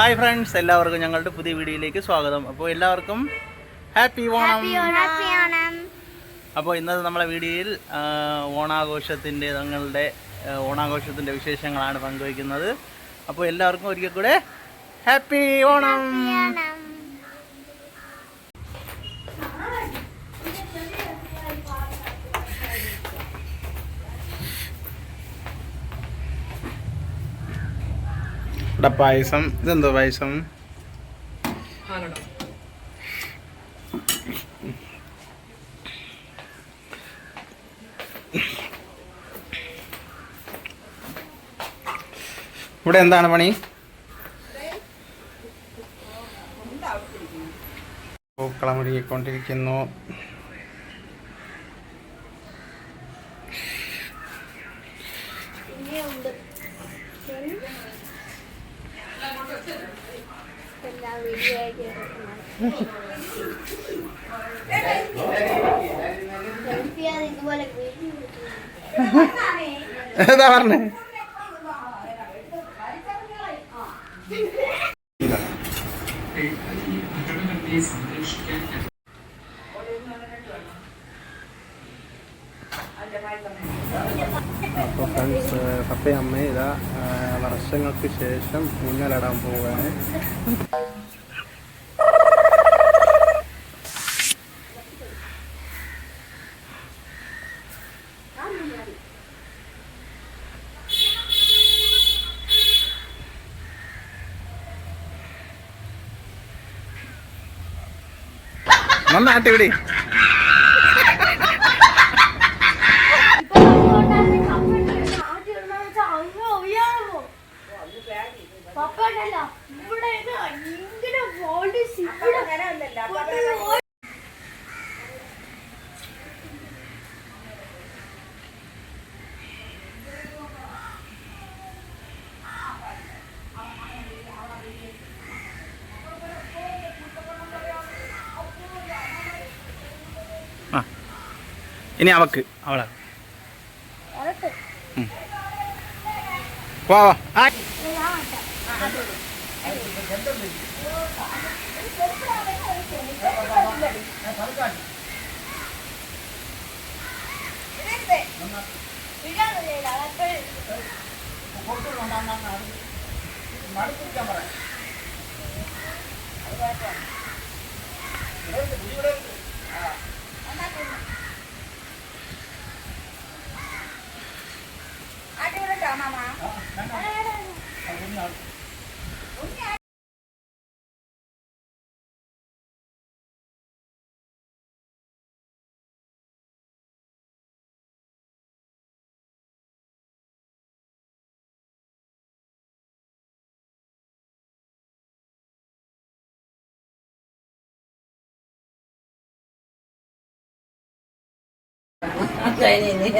Hi friends എല്ലാവർക്കും ഞങ്ങളുടെ പുതിയ വീഡിയോയിലേക്ക് സ്വാഗതം. അപ്പോൾ എല്ലാവർക്കും ഹാപ്പി ഓണം അപ്പോൾ ഇന്നത്തെ നമ്മളെ വീഡിയോയിൽ ഓണാഘോഷത്തിന്റെ തങ്ങളുടെ ഓണാഘോഷത്തിന്റെ വിശേഷങ്ങളാണ് പങ്കുവയ്ക്കുന്നത്. അപ്പോൾ എല്ലാവർക്കും ഒരിക്കൽ കൂടെ ഹാപ്പി ഓണം ഇവിടെ പായസം. ഇതെന്തോ പായസം? ഇവിടെ എന്താണ് പണി? പൂക്കളം ഒരുക്കിക്കൊണ്ടിരിക്കുന്നു എന്താ പറഞ്ഞേ? അപ്പോൾ ഫ്രണ്ട്സ് പപ്പയും അമ്മയും ഇതാ വർഷങ്ങൾക്ക് ശേഷം ഊഞ്ഞാലിടാൻ പോവുകയാണ്. നന്നാട്ടി ഇവിടെ. പപ്പ ഇവിടെ ഇങ്ങനെ ഇവിടെ ഇനി അവക്ക് അവളാ ഉറപ്പ്. വാ വാ ആ ഞാൻ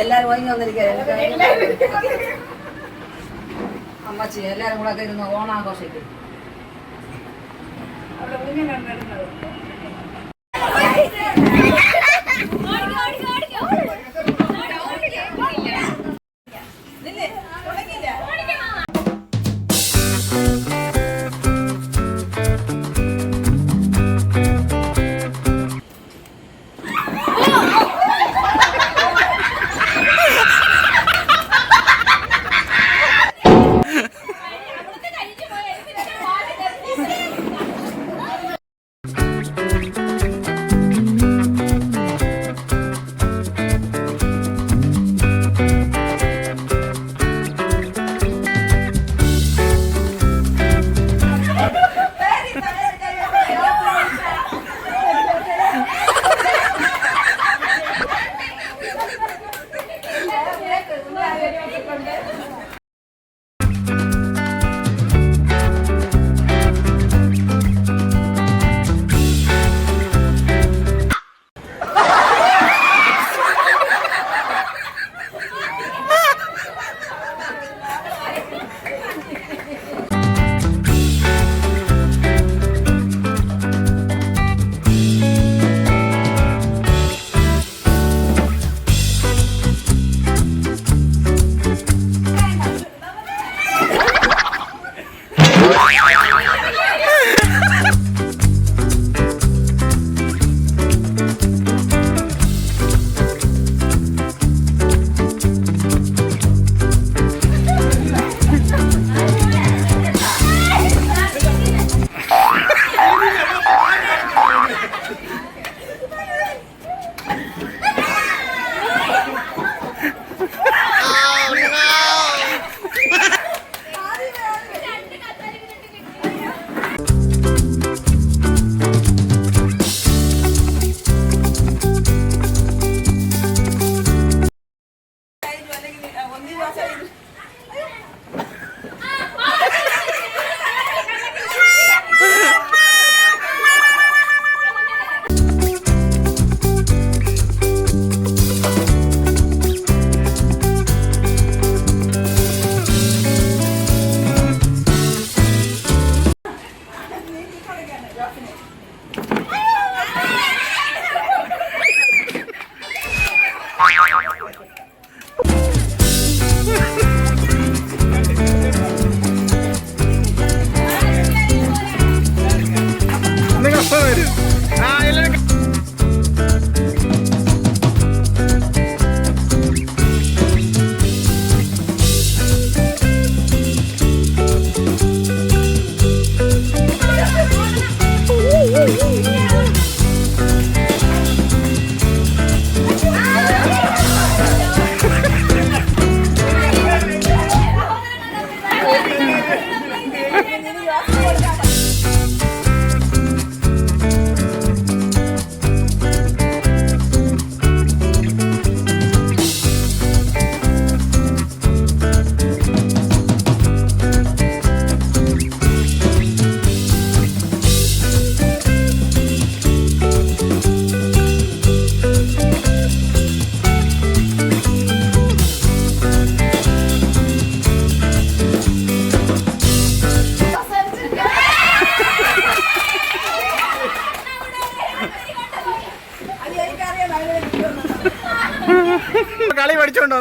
എല്ലാരും അമ്മച്ചി എല്ലാരും കൂടെ ഇരുന്ന് ഓണാഘോഷിക്കും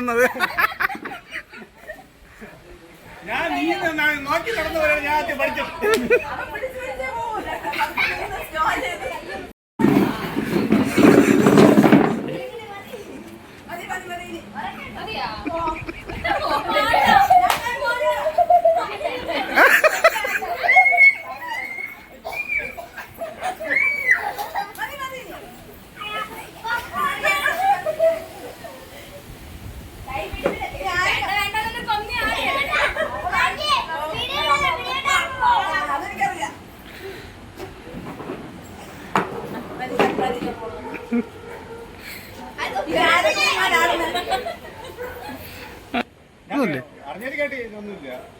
no, no, no.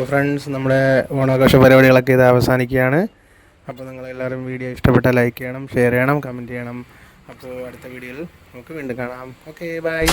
അപ്പോൾ ഫ്രണ്ട്സ് നമ്മുടെ ഓണാഘോഷ പരിപാടികളൊക്കെ ഇത് അവസാനിക്കുകയാണ്. അപ്പോൾ നിങ്ങളെല്ലാവരും വീഡിയോ ഇഷ്ടപ്പെട്ടാൽ ലൈക്ക് ചെയ്യണം ഷെയർ ചെയ്യണം കമന്റ് ചെയ്യണം. അപ്പോൾ അടുത്ത വീഡിയോയിൽ നമുക്ക് വീണ്ടും കാണാം. Okay bye